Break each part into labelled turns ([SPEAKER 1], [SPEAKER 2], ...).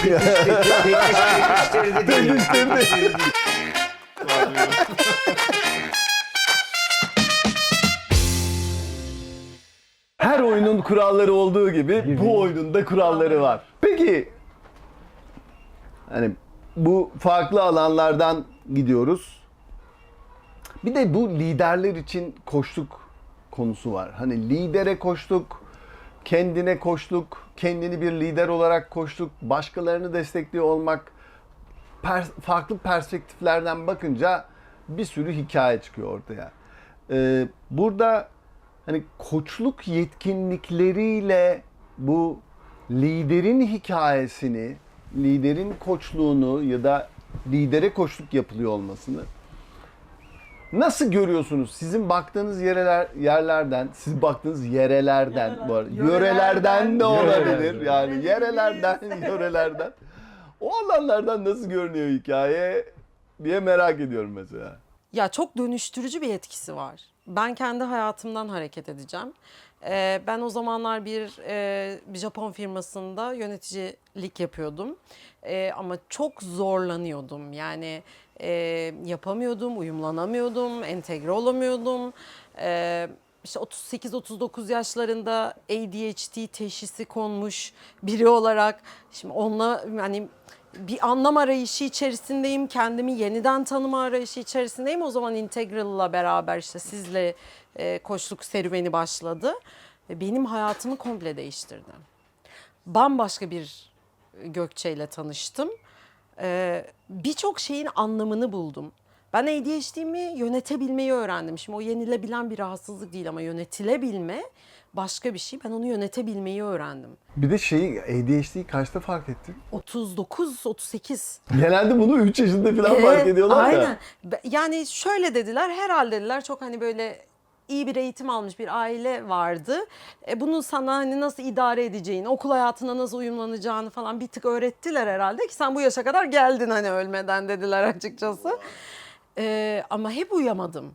[SPEAKER 1] Tekiştirdi değil.
[SPEAKER 2] Her oyunun kuralları olduğu gibi bu oyunun da kuralları var. Peki hani bu farklı alanlardan gidiyoruz. Bir de bu liderler için koştuk konusu var. Hani lidere koştuk, kendine koştuk, kendini bir lider olarak koştuk, başkalarını destekliyor olmak pers- farklı perspektiflerden bakınca bir sürü hikaye çıkıyor ortaya. Ee, burada hani koçluk yetkinlikleriyle bu liderin hikayesini, liderin koçluğunu ya da lidere koçluk yapılıyor olmasını nasıl görüyorsunuz? Sizin baktığınız yereler yerlerden, siz baktığınız yerelerden bu arada yörelerden de olabilir. Yani yerelerden, yörelerden. O alanlardan nasıl görünüyor hikaye diye merak ediyorum mesela.
[SPEAKER 3] Ya çok dönüştürücü bir etkisi var. Ben kendi hayatımdan hareket edeceğim. Ee, ben o zamanlar bir, e, bir Japon firmasında yöneticilik yapıyordum. Ee, ama çok zorlanıyordum. Yani e, yapamıyordum, uyumlanamıyordum, entegre olamıyordum. Ee, işte 38-39 yaşlarında ADHD teşhisi konmuş biri olarak şimdi onunla hani bir anlam arayışı içerisindeyim. Kendimi yeniden tanıma arayışı içerisindeyim. O zaman Integral'la beraber işte sizle e, koçluk serüveni başladı. Ve benim hayatımı komple değiştirdi. Bambaşka bir Gökçe ile tanıştım. Ee, Birçok şeyin anlamını buldum. Ben ADHD'mi yönetebilmeyi öğrendim. Şimdi o yenilebilen bir rahatsızlık değil ama yönetilebilme başka bir şey. Ben onu yönetebilmeyi öğrendim.
[SPEAKER 2] Bir de şeyi ADHD'yi kaçta fark ettin?
[SPEAKER 3] 39-38
[SPEAKER 2] Genelde bunu 3 yaşında falan fark ediyorlar
[SPEAKER 3] aynen.
[SPEAKER 2] ya.
[SPEAKER 3] Be- Yani şöyle dediler, herhalde dediler çok hani böyle iyi bir eğitim almış bir aile vardı. E bunu sana hani nasıl idare edeceğini, okul hayatına nasıl uyumlanacağını falan bir tık öğrettiler herhalde ki sen bu yaşa kadar geldin hani ölmeden dediler açıkçası. E, ama hep uyamadım.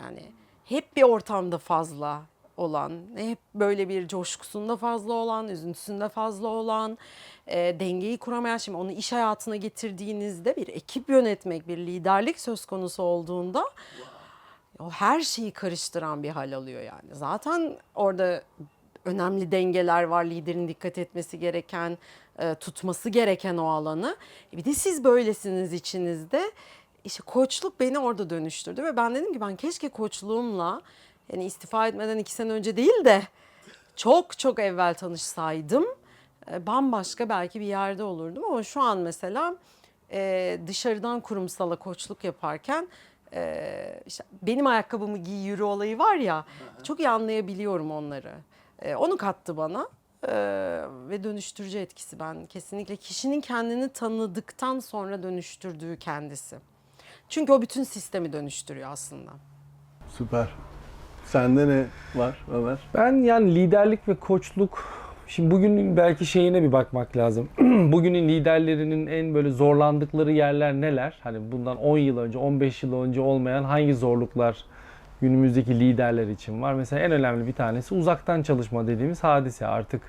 [SPEAKER 3] Yani hep bir ortamda fazla olan, hep böyle bir coşkusunda fazla olan, üzüntüsünde fazla olan, e, dengeyi kuramayan, şimdi onu iş hayatına getirdiğinizde bir ekip yönetmek, bir liderlik söz konusu olduğunda o her şeyi karıştıran bir hal alıyor yani. Zaten orada önemli dengeler var, liderin dikkat etmesi gereken, e, tutması gereken o alanı. E, Bir de siz böylesiniz içinizde. İşte koçluk beni orada dönüştürdü ve ben dedim ki ben keşke koçluğumla yani istifa etmeden iki sene önce değil de çok çok evvel tanışsaydım e, bambaşka belki bir yerde olurdum ama şu an mesela dışarıdan kurumsala koçluk yaparken e, işte benim ayakkabımı giy yürü olayı var ya çok iyi anlayabiliyorum onları. E, onu kattı bana e, ve dönüştürücü etkisi ben kesinlikle kişinin kendini tanıdıktan sonra dönüştürdüğü kendisi. Çünkü o bütün sistemi dönüştürüyor aslında.
[SPEAKER 2] Süper. Sende ne var Ömer?
[SPEAKER 4] Ben yani liderlik ve koçluk Şimdi bugünün belki şeyine bir bakmak lazım. Bugünün liderlerinin en böyle zorlandıkları yerler neler? Hani bundan 10 yıl önce, 15 yıl önce olmayan hangi zorluklar günümüzdeki liderler için var? Mesela en önemli bir tanesi uzaktan çalışma dediğimiz hadise. Artık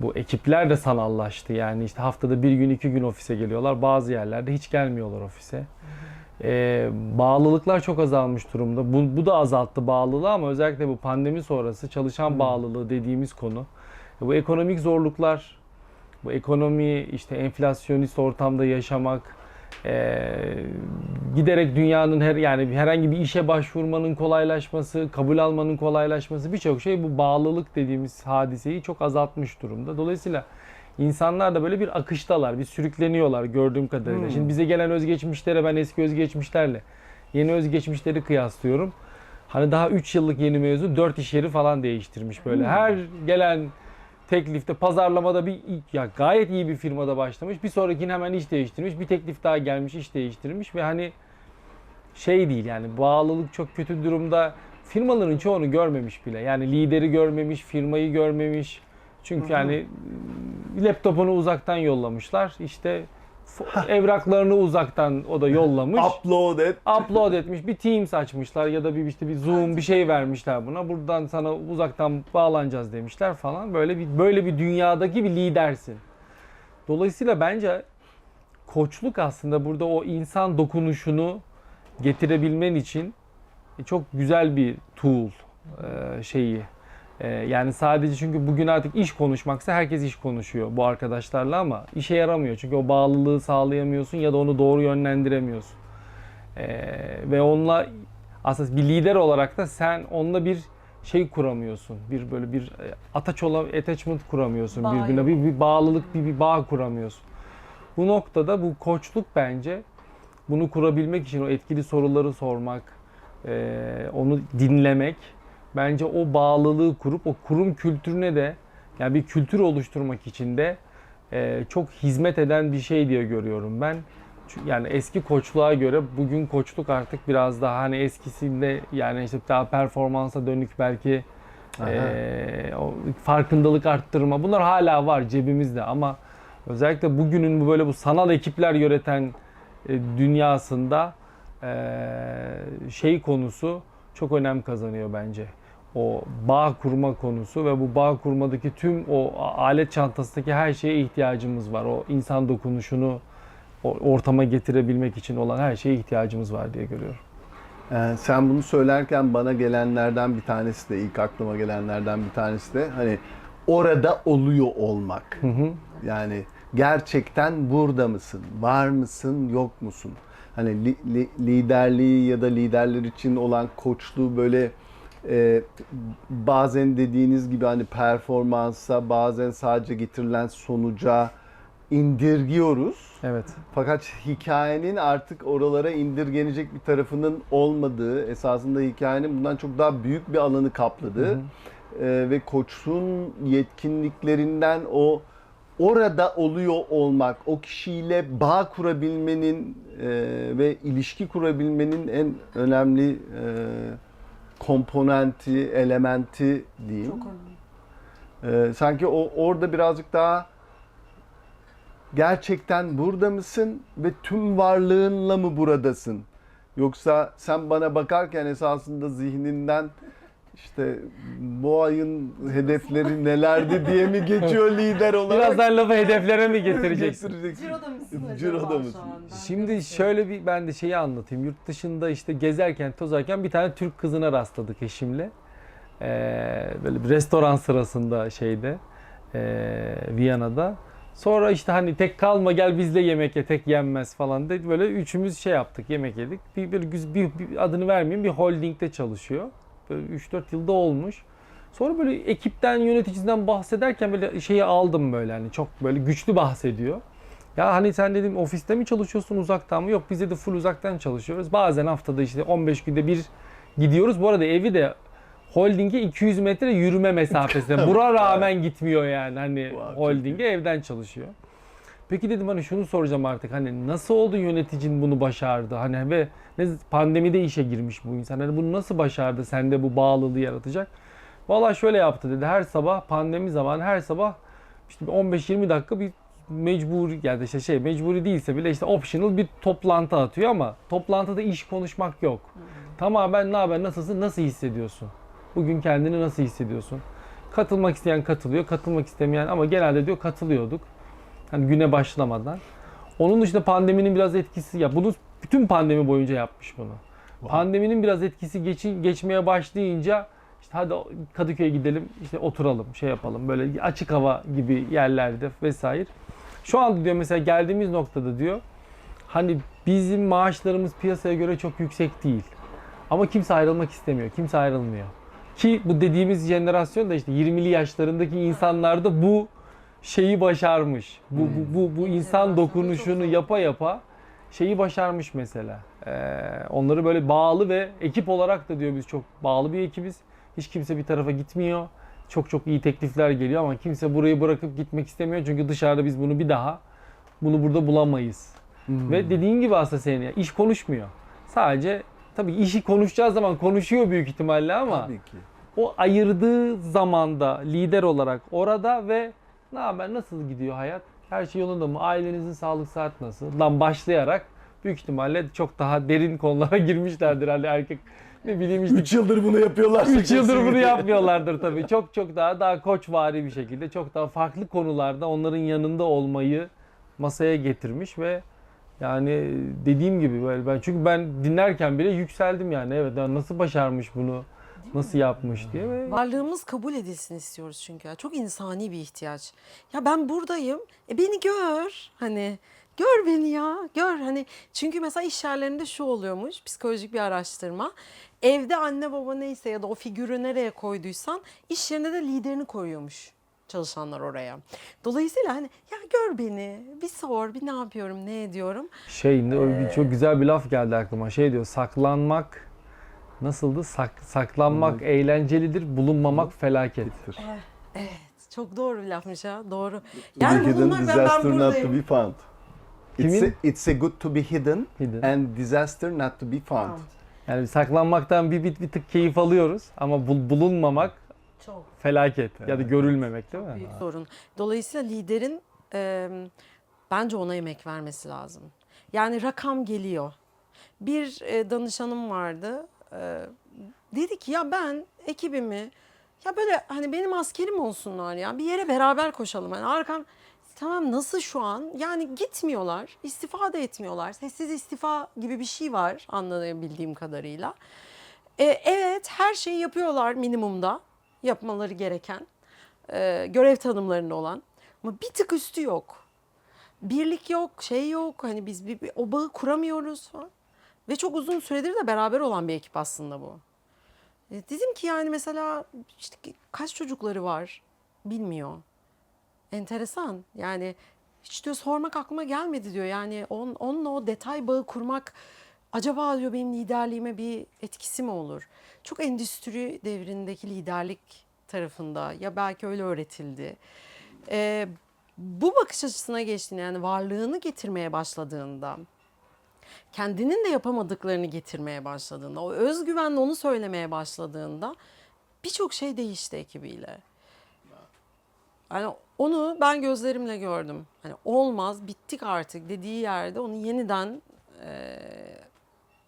[SPEAKER 4] bu ekipler de sanallaştı. Yani işte haftada bir gün, iki gün ofise geliyorlar. Bazı yerlerde hiç gelmiyorlar ofise. Ee, bağlılıklar çok azalmış durumda. Bu, bu da azalttı bağlılığı ama özellikle bu pandemi sonrası çalışan bağlılığı dediğimiz konu. Bu ekonomik zorluklar, bu ekonomi işte enflasyonist ortamda yaşamak, ee, giderek dünyanın her yani herhangi bir işe başvurmanın kolaylaşması, kabul almanın kolaylaşması birçok şey bu bağlılık dediğimiz hadiseyi çok azaltmış durumda. Dolayısıyla insanlar da böyle bir akıştalar, bir sürükleniyorlar gördüğüm kadarıyla. Şimdi bize gelen özgeçmişlere ben eski özgeçmişlerle yeni özgeçmişleri kıyaslıyorum. Hani daha 3 yıllık yeni mezun 4 iş yeri falan değiştirmiş böyle. Her gelen teklifte pazarlamada bir ya gayet iyi bir firmada başlamış. Bir sonrakini hemen iş değiştirmiş. Bir teklif daha gelmiş, iş değiştirmiş ve hani şey değil yani bağlılık çok kötü durumda. Firmaların çoğunu görmemiş bile. Yani lideri görmemiş, firmayı görmemiş. Çünkü yani laptopunu uzaktan yollamışlar. İşte evraklarını uzaktan o da yollamış.
[SPEAKER 2] Upload et.
[SPEAKER 4] upload etmiş bir Teams açmışlar ya da bir işte bir Zoom bir şey vermişler buna. Buradan sana uzaktan bağlanacağız demişler falan. Böyle bir böyle bir dünyadaki bir lidersin. Dolayısıyla bence koçluk aslında burada o insan dokunuşunu getirebilmen için çok güzel bir tool e, şeyi. E, Yani sadece çünkü bugün artık iş konuşmaksa herkes iş konuşuyor bu arkadaşlarla ama işe yaramıyor. Çünkü o bağlılığı sağlayamıyorsun ya da onu doğru yönlendiremiyorsun. E, Ve onunla aslında bir lider olarak da sen onunla bir şey kuramıyorsun. Bir böyle bir e, ataç olan attachment kuramıyorsun.
[SPEAKER 3] Bağ
[SPEAKER 4] Birbirine bir, bir bağlılık, bir, bir bağ kuramıyorsun. Bu noktada bu koçluk bence bunu kurabilmek için o etkili soruları sormak, e, onu dinlemek bence o bağlılığı kurup o kurum kültürüne de yani bir kültür oluşturmak için de e, çok hizmet eden bir şey diye görüyorum ben. Çünkü Yani eski koçluğa göre bugün koçluk artık biraz daha hani eskisinde yani işte daha performansa dönük belki e, o farkındalık arttırma bunlar hala var cebimizde ama özellikle bugünün bu böyle bu sanal ekipler yöneten e, dünyasında e, şey konusu çok önem kazanıyor bence. O bağ kurma konusu ve bu bağ kurmadaki tüm o alet çantasındaki her şeye ihtiyacımız var. O insan dokunuşunu ortama getirebilmek için olan her şeye ihtiyacımız var diye görüyorum.
[SPEAKER 2] Ee, sen bunu söylerken bana gelenlerden bir tanesi de ilk aklıma gelenlerden bir tanesi de hani orada oluyor olmak.
[SPEAKER 4] Hı hı.
[SPEAKER 2] Yani gerçekten burada mısın? Var mısın? Yok musun? Hani li- li- liderliği ya da liderler için olan koçluğu böyle e, bazen dediğiniz gibi hani performansa, bazen sadece getirilen sonuca indirgiyoruz.
[SPEAKER 4] Evet.
[SPEAKER 2] Fakat hikayenin artık oralara indirgenecek bir tarafının olmadığı, esasında hikayenin bundan çok daha büyük bir alanı kapladığı e, ve koçun yetkinliklerinden o orada oluyor olmak, o kişiyle bağ kurabilmenin e, ve ilişki kurabilmenin en önemli e, komponenti, elementi diyeyim.
[SPEAKER 3] Çok önemli.
[SPEAKER 2] Ee, sanki o orada birazcık daha gerçekten burada mısın ve tüm varlığınla mı buradasın? Yoksa sen bana bakarken esasında zihninden işte bu ayın hedefleri nelerdi diye mi geçiyor lider olarak?
[SPEAKER 4] Birazdan lafı hedeflere mi getireceksin?
[SPEAKER 2] Getireceksin.
[SPEAKER 3] Ciro'da mısın
[SPEAKER 2] Ciro'da mısın?
[SPEAKER 4] Şimdi şöyle bir ben de şeyi anlatayım. Yurt dışında işte gezerken, tozarken bir tane Türk kızına rastladık eşimle. Ee, böyle bir restoran sırasında şeyde ee, Viyana'da. Sonra işte hani tek kalma gel bizle yemek ye tek yenmez falan dedi. Böyle üçümüz şey yaptık yemek yedik. Bir, bir, bir, bir adını vermeyeyim bir holdingde çalışıyor. Böyle 3-4 yılda olmuş. Sonra böyle ekipten yöneticisinden bahsederken böyle şeyi aldım böyle hani çok böyle güçlü bahsediyor. Ya hani sen dedim ofiste mi çalışıyorsun uzaktan mı? Yok biz de full uzaktan çalışıyoruz. Bazen haftada işte 15 günde bir gidiyoruz. Bu arada evi de holdinge 200 metre yürüme mesafesinde. Buna rağmen gitmiyor yani hani holdinge evden çalışıyor. Peki dedim hani şunu soracağım artık hani nasıl oldu yöneticin bunu başardı hani ve pandemide işe girmiş bu insan hani bunu nasıl başardı sende bu bağlılığı yaratacak? Valla şöyle yaptı dedi her sabah pandemi zamanı her sabah işte bir 15-20 dakika bir mecburi yani işte şey mecburi değilse bile işte optional bir toplantı atıyor ama toplantıda iş konuşmak yok. Tamamen ne haber nasılsın nasıl hissediyorsun? Bugün kendini nasıl hissediyorsun? Katılmak isteyen katılıyor, katılmak istemeyen ama genelde diyor katılıyorduk. Hani güne başlamadan. Onun dışında pandeminin biraz etkisi ya bunu bütün pandemi boyunca yapmış bunu. Pandeminin biraz etkisi geçi, geçmeye başlayınca işte hadi Kadıköy'e gidelim işte oturalım şey yapalım böyle açık hava gibi yerlerde vesaire. Şu anda diyor mesela geldiğimiz noktada diyor hani bizim maaşlarımız piyasaya göre çok yüksek değil. Ama kimse ayrılmak istemiyor. Kimse ayrılmıyor. Ki bu dediğimiz jenerasyon da işte 20'li yaşlarındaki insanlar da bu şeyi başarmış. Bu bu bu, bu insan
[SPEAKER 3] Jenerasyonu
[SPEAKER 4] dokunuşunu yapa yapa şeyi başarmış mesela. Ee, onları böyle bağlı ve ekip olarak da diyor biz çok bağlı bir ekibiz. Hiç kimse bir tarafa gitmiyor. Çok çok iyi teklifler geliyor ama kimse burayı bırakıp gitmek istemiyor. Çünkü dışarıda biz bunu bir daha bunu burada bulamayız. Ve dediğin gibi aslında senin ya, iş konuşmuyor. Sadece tabii işi konuşacağı zaman konuşuyor büyük ihtimalle ama
[SPEAKER 2] Tabii ki.
[SPEAKER 4] o ayırdığı zamanda lider olarak orada ve ne haber nasıl gidiyor hayat? Her şey yolunda mı? Ailenizin sağlık saat nasıl? Lan başlayarak büyük ihtimalle çok daha derin konulara girmişlerdir hani erkek ne bileyim işte
[SPEAKER 2] 3 yıldır bunu yapıyorlar.
[SPEAKER 4] 3 yıldır bunu yapmıyorlardır tabii. Çok çok daha daha koçvari bir şekilde çok daha farklı konularda onların yanında olmayı masaya getirmiş ve yani dediğim gibi böyle ben çünkü ben dinlerken bile yükseldim yani evet ya nasıl başarmış bunu nasıl yapmış diye ve
[SPEAKER 3] Varlığımız kabul edilsin istiyoruz çünkü. ya. Çok insani bir ihtiyaç. Ya ben buradayım. E beni gör. Hani gör beni ya. Gör hani çünkü mesela iş yerlerinde şu oluyormuş. Psikolojik bir araştırma. Evde anne baba neyse ya da o figürü nereye koyduysan iş yerinde de liderini koyuyormuş çalışanlar oraya. Dolayısıyla hani ya gör beni, bir sor, bir ne yapıyorum, ne ediyorum.
[SPEAKER 4] şey ne- öyle bir- çok güzel bir laf geldi aklıma şey diyor saklanmak nasıldı Sak- saklanmak eğlencelidir bulunmamak felakettir.
[SPEAKER 3] Evet, çok doğru bir lafmış ha, doğru.
[SPEAKER 2] Be hidden,
[SPEAKER 3] bulunmak- ben- ben
[SPEAKER 2] disaster not to
[SPEAKER 3] buradayım.
[SPEAKER 2] be found. It's
[SPEAKER 4] Kimin?
[SPEAKER 2] a, it's a good to be hidden,
[SPEAKER 4] Hidden.
[SPEAKER 2] and disaster not to be found.
[SPEAKER 4] Yani saklanmaktan bir, bir, bir tık keyif alıyoruz ama bul- bulunmamak
[SPEAKER 3] Çok.
[SPEAKER 4] felaket ya da görülmemek değil mi?
[SPEAKER 3] büyük sorun. Dolayısıyla liderin e, bence ona emek vermesi lazım. Yani rakam geliyor. Bir e, danışanım vardı. E, dedi ki ya ben ekibimi ya böyle hani benim askerim olsunlar ya bir yere beraber koşalım. Hani arkam tamam nasıl şu an? Yani gitmiyorlar, istifa da etmiyorlar. Sessiz istifa gibi bir şey var anlayabildiğim kadarıyla. E, evet her şeyi yapıyorlar minimumda yapmaları gereken e, görev tanımlarında olan ama bir tık üstü yok. Birlik yok, şey yok. Hani biz bir, bir- o bağı kuramıyoruz falan. Ve çok uzun süredir de beraber olan bir ekip aslında bu. E, dedim ki yani mesela işte kaç çocukları var bilmiyor. Enteresan. Yani hiç diyor sormak aklıma gelmedi diyor. Yani on, onunla o detay bağı kurmak acaba diyor benim liderliğime bir etkisi mi olur? Çok endüstri devrindeki liderlik tarafında ya belki öyle öğretildi. Ee, bu bakış açısına geçtiğinde yani varlığını getirmeye başladığında kendinin de yapamadıklarını getirmeye başladığında, o özgüvenle onu söylemeye başladığında birçok şey değişti ekibiyle. Yani onu ben gözlerimle gördüm. Hani olmaz, bittik artık dediği yerde onu yeniden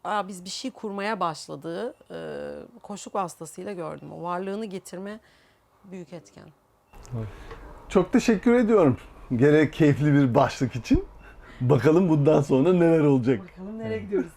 [SPEAKER 3] aa, biz bir şey kurmaya başladığı eee koşuk vasıtasıyla gördüm. O varlığını getirme büyük etken.
[SPEAKER 2] Çok teşekkür ediyorum. Gerek keyifli bir başlık için. Bakalım bundan sonra neler olacak.
[SPEAKER 3] Bakalım nereye gidiyoruz?